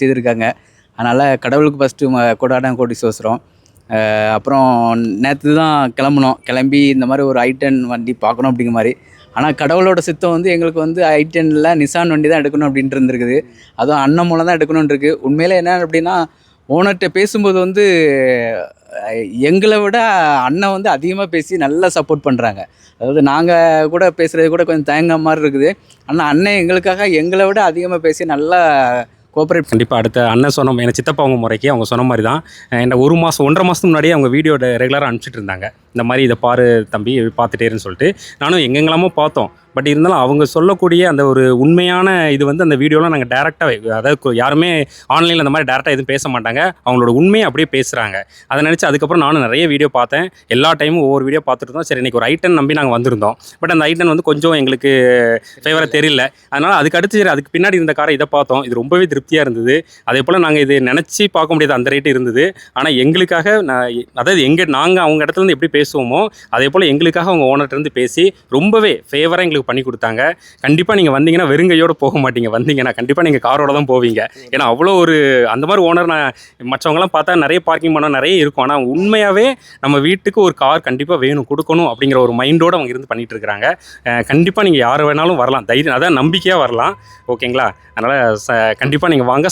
செய்திருக்காங்க. அதனால் கடவுளுக்கு ஃபஸ்ட்டு கொடாடம் கோடி சோசுறோம் அப்புறம் நேற்று தான் கிளம்புனோம். கிளம்பி இந்த மாதிரி ஒரு ஐட்டன் வண்டி பார்க்கணும் அப்படிங்கிற மாதிரி. ஆனால் கடவுளோட சித்தம் வந்து எங்களுக்கு வந்து ஐட்டனில் நிசான் வண்டி தான் எடுக்கணும் அப்படின்ட்டு இருந்திருக்குது. அதுவும் அண்ணன் மூலம் தான் எடுக்கணும்னு இருக்குது உண்மையில் என்ன அப்படின்னா ஓனர்கிட்ட பேசும்போது வந்து எங்களை விட அண்ணன் வந்து அதிகமாக பேசி நல்லா சப்போர்ட் பண்ணுறாங்க அதாவது நாங்கள் கூட பேசுகிறது கூட கொஞ்சம் தயங்க மாதிரி இருக்குது. ஆனால் அண்ணன் எங்களுக்காக எங்களை விட அதிகமாக பேசி நல்லா கோஆப்ரேட் கண்டிப்பாக அடுத்த அண்ணன் சொன்ன என் சித்தப்பா அவங்க முறைக்கு அவங்க சொன்ன மாதிரி தான் என்ன ஒரு மாதம் ஒன்றரை மாதத்துக்கு முன்னாடியே அவங்க வீடியோ ரெகுலராக அனுப்பிச்சிட்டு இருந்தாங்க. இந்த மாதிரி இதை பாரு தம்பி பார்த்துட்டேருன்னு சொல்லிட்டு நானும் எங்கெங்கெல்லாமோ பார்த்தோம். பட் இருந்தாலும் அவங்க சொல்லக்கூடிய அந்த ஒரு உண்மையான இது வந்து அந்த வீடியோலாம் நாங்கள் டேரெக்டாக அதாவது யாருமே ஆன்லைனில் அந்த மாதிரி டேரெக்டாக எதுவும் பேச மாட்டாங்க. அவங்களோட உண்மையை அப்படியே பேசுகிறாங்க அதை நினச்சி அதுக்கப்புறம் நானும் நிறைய வீடியோ பார்த்தேன். எல்லா டைமும் ஒவ்வொரு வீடியோ பார்த்துட்டு இருந்தோம். சரி இன்னைக்கு ஒரு ஐட்டன் நம்பி நாங்கள் வந்திருந்தோம். பட் அந்த ஐட்டன் வந்து கொஞ்சம் எங்களுக்கு ஃபேவராக தெரியல. அதனால் அதுக்கு அடுத்து சரி அதுக்கு பின்னாடி இருந்த காரை இதை பார்த்தோம். இது ரொம்பவே திருப்தியாக இருந்தது. அதே போல் நாங்கள் இது நினச்சி பார்க்க முடியாத அந்த ரேட்டு இருந்தது. ஆனால் எங்களுக்காக நான் அதாவது எங்கள் நாங்கள் அவங்க இடத்துல இருந்து எப்படி பேசுவோமோ அதே போல் எங்களுக்காக அவங்க ஓனர்கிட்ட இருந்து பேசி ரொம்பவே ஃபேவராக எங்களுக்கு பண்ணி கொடுத்தாங்க. கண்டிப்பாக நீங்கள் வந்தீங்கன்னா வெறுங்கையோடு போக மாட்டீங்க. வந்தீங்கன்னா கண்டிப்பாக நீங்கள் காரோட தான் போவீங்க. ஏன்னா அவ்வளோ ஒரு அந்த மாதிரி ஓனர் நான் மற்றவங்களாம் பார்த்தா நிறைய பார்க்கிங் பண்ண நிறைய இருக்கும். ஆனால் உண்மையாகவே நம்ம வீட்டுக்கு ஒரு கார் கண்டிப்பாக வேணும் கொடுக்கணும் அப்படிங்கிற ஒரு மைண்டோடு அவங்க இருந்து பண்ணிட்டு இருக்கிறாங்க. கண்டிப்பாக நீங்கள் யார் வேணாலும் வரலாம். தைரியம் அதான் நம்பிக்கையாக வரலாம். ஓகேங்களா அதனால் ச கண்டிப்பாக நீங்கள் வாங்க.